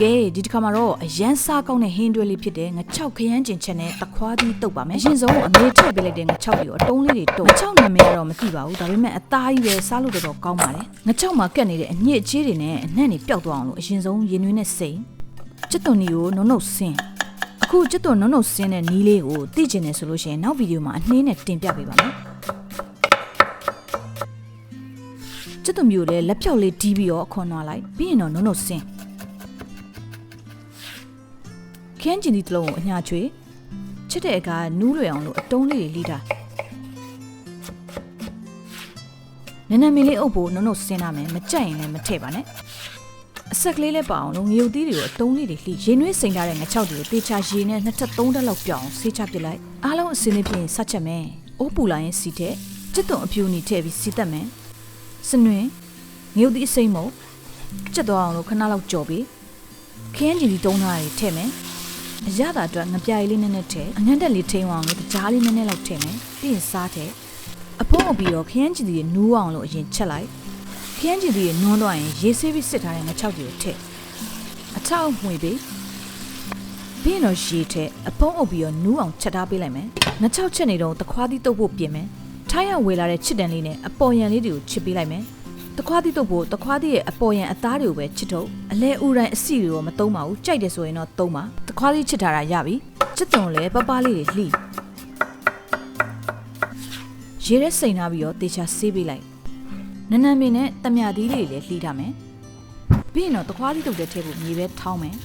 ကဲဒီတစ်ခါမှာတော့အရန်စားကောင်းတဲ့ဟင်းတွဲလေးဖြစ်တဲ့ငချောက်ခရမ်းကျင်ချက်နဲ့တခွားသီးတုပ်ပါမယ်အရင်ဆုံးအမေထည့်ပေးလိုက်တဲ့ငချောက်ပြီးတော့အတုံးလေးတွေတုပ်ငချောက်နာမည်ကတော့မသိပါဘူးဒါပေမဲ့အသားကြီးပဲစားလို့တော်တော်ကောင်းပါတယ်ငချောက်မှာကက်နေတဲ့အညစ်အကြေးတွေနဲ့အနှံ့တွေပျောက်သွားအောင်လို့အရင်ဆုံးရင်နွေးနဲ့စိမ်ကျွတ်သွန်နီကိုနုံနုံဆင်းအခုကျွတ်သွန်နုံနုံဆင်းတဲ့နီးလေးကိုသိကျင်တယ်ဆိုလို့ရှိရင်နောက်ဗီဒီယိုမှာအနှင်းနဲ့တင်ပြပေးပါမယ်ကျွတ်သွန်မျိုးလည်းလက်ဖြောက်လေးတီးပြီးတော့အခွန်နွားလိုက်ပြီးရင်တော့နုံနုံဆင်း ခင်းကျင်ဒီတစ်လုံးကိုအညာချွေချစ်တဲ့အခါနူးလွယ်အောင်လို့အတုံးလေးတွေလိတာနည်းနည်းမီလေးအုပ်ဖို့နုံနုံစင်းရမယ်မကြိုက်ရင်လည်းမထည့်ပါနဲ့အဆက်ကလေးလည်းပါအောင်လို့ငရုတ်သီးတွေကိုအတုံးလေးတွေလှိရေနွေးစိန်ထားတဲ့ငချောက်တွေကိုတေချာရေနဲ့နှစ်ထပ်သုံးတက်လောက်ပြောင်းဆေးချပစ်လိုက်အားလုံးအစင်းလေးဖြစ်ရင်ဆက်ချက်မယ်အိုးပူလာရင်စီတဲ့ကျက်သွန်အဖြူနီထည့်ပြီးစီတက်မယ်စနွင်ငရုတ်သီးအစိမ့်မုံကျက်သွားအောင်လို့ခဏလောက်ကြော်ပြီးခင်းကျင်ဒီတုံးထားတွေထည့်မယ် အရသာအတွက်ငပြားလေးနည်းနည်းထည့်အငန်းတက်လေးထိန်းအောင်လို့ကြားလေးနည်းနည်းလောက်ထည့်မယ်ပြီးရင်စားထည့်အဖုံးအုပ်ပြီးတော့ခရမ်းချီတီနူးအောင်လို့အရင်ချက်လိုက်ခရမ်းချီတီနွန်းတော့ရင်ရေဆေးပြီးစစ်ထားတဲ့ငချောက်တွေကိုထည့်အချောက်မှွေပြီးပြီးရင်တော့ရေထည့်အဖုံးအုပ်ပြီးတော့နူးအောင်ချက်ထားပေးလိုက်မယ်ငချောက်ချက်နေတော့တခွားသီးတုပ်ဖို့ပြင်မယ်ထိုင်းရဝေလာတဲ့ချစ်တန်လေးနဲ့အပေါ်ရန်လေးတွေကိုချစ်ပေးလိုက်မယ် တခွားသီးတုပ်ဖို့တခွားသီးရဲ့အပေါ်ရန်အသားတွေကိုပဲချစ်ထုတ်အလဲဥတိုင်းအစီတွေကိုမသုံးပါဘူးကြိုက်တယ်ဆိုရင်တော့သုံးပါတခွားသီးချစ်ထားတာရပြီချစ်တုံလည်းပပလေးတွေလှီရေရဲစိန်ထားပြီးတော့တေချာဆေးပေးလိုက်နန်းနန်းမင်းနဲ့တမြသီးလေးတွေလည်းလှီထားမယ်ပြီးရင်တော့တခွားသီးတုပ်တဲ့ထဲကိုမြေပဲထောင်းမယ်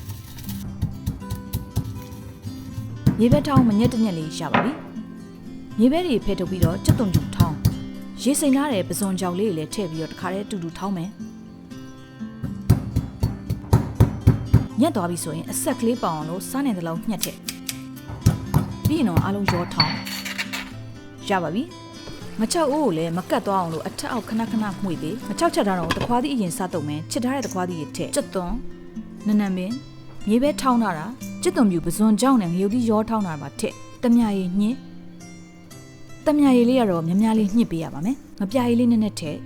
မြေပဲထောင်းမညက်တညက်လေးရပါပြီမြေပဲတွေဖဲထုတ်ပြီးတော့ချက်တုံကျူထောင်း ရေစိမ်ထားတဲ့ပဇွန်ကြောင်လေးတွေလည်းထည့်ပြီးတော့တခါတည်းတူတူထောင်းမယ်ညက်သွားပြီဆိုရင်အဆက်ကလေးပေါအောင်လို့စားနေသလောက်ညှက်ထည့်ပြီးရင်တော့အားလုံးရောထောင်းရပါပြီမချောက်အိုးကိုလည်းမကတ်သွားအောင်လို့အထက်အောက်ခဏခဏမှွေပေးမချောက်ချက်ထားတော့တခွားသီးအရင်စားတုံမယ်ချစ်ထားတဲ့တခွားသီးရထည့်ကျွတ်သွန်နနံပင်မြေပဲထောင်းထားတာကျွတ်သွန်ပြူပဇွန်ကြောင်နဲ့ငရုတ်သီးရောထောင်းထားတာပါထည့်တမရရည်ညှင်း တမယာရည်လေးကတော့များများလေးညှစ်ပေးရပါမယ်။ငပြာရည်လေးနည်းနည်းထည့်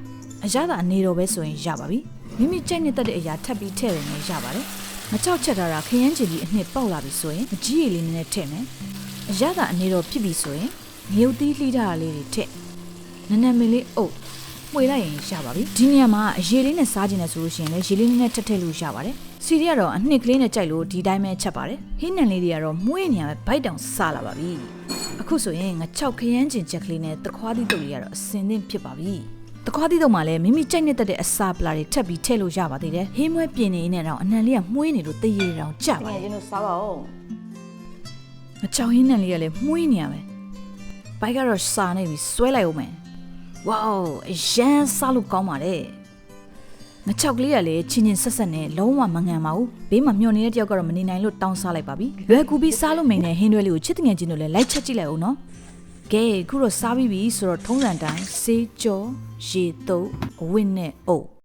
အရသာအနေတော်ပဲဆိုရင်ရပါပြီ။မိမိကြိုက်နေတဲ့အရာထပ်ပြီးထည့်ရင်လည်းရပါတယ်။မချောက်ချက်ထားတာခရမ်းချီပြီးအနှစ်ပေါက်လာပြီဆိုရင်အကြီးရည်လေးနည်းနည်းထည့်မယ်။အရသာအနေတော်ဖြစ်ပြီဆိုရင်ငရုတ်သီးလှီးထားတာလေးတွေထည့်။နည်းနည်းမလေးအုပ်မှွေလိုက်ရင်ရပါပြီ။ဒီနေရာမှာအရေးလေးနဲ့စားခြင်းနဲ့ဆိုလို့ရှိရင်လည်းရေလေးနည်းနည်းထပ်ထည့်လို့ရပါတယ်။စီရီကတော့အနှစ်ကလေးနဲ့ကြိုက်လို့ဒီတိုင်းပဲချက်ပါတယ်။ဟင်းနံလေးတွေကတော့မှုေးနေရပဲဘိုက်တောင်စားလာပါပြီ။ အခုဆိုရင်ငါ6ခရမ်းကျင်ချက်ကလေးနဲ့တခွားသီးတုပ်လေးကတော့အစင်သင့်ဖြစ်ပါပြီ။တခွားသီးတုပ်မှာလည်းမိမိကြိုက်နေတတ်တဲ့အစာပလာတွေထပ်ပြီးထည့်လို့ရပါသေးတယ်။ဟင်းမွဲပြင်နေနေတော့အနံလေးကမှုေးနေလို့တရေတောင်ကြပါငယ်လေချင်းတို့စားပါဦး။ငါကြောင်ဟင်းနံလေးကလည်းမှုေးနေရပဲ။ဘိုက်ကတော့စာနေပြီဆွဲလိုက်အောင်မယ်။ဝေါအရန်စားလို့ကောင်းပါလေ။ ငါ6ကလေးကလည်းချင်းချင်းဆက်ဆက်နဲ့လုံးဝမငံပါဘူး။ဘေးမှာမျောနေတဲ့တယောက်ကတော့မနေနိုင်လို့တောင်းစားလိုက်ပါပြီ။လွယ်ကူပြီးစားလို့မိန်တဲ့ဟင်းတွဲလေးကိုချစ်တငယ်ချင်းတို့လည်းလိုက်ချက်ကြည့်လိုက်အောင်နော်။ကဲအခုတော့စားပြီးပြီဆိုတော့ထုံးစံတိုင်းဆေးကြောရေတုပ်အဝတ်နဲ့အုပ်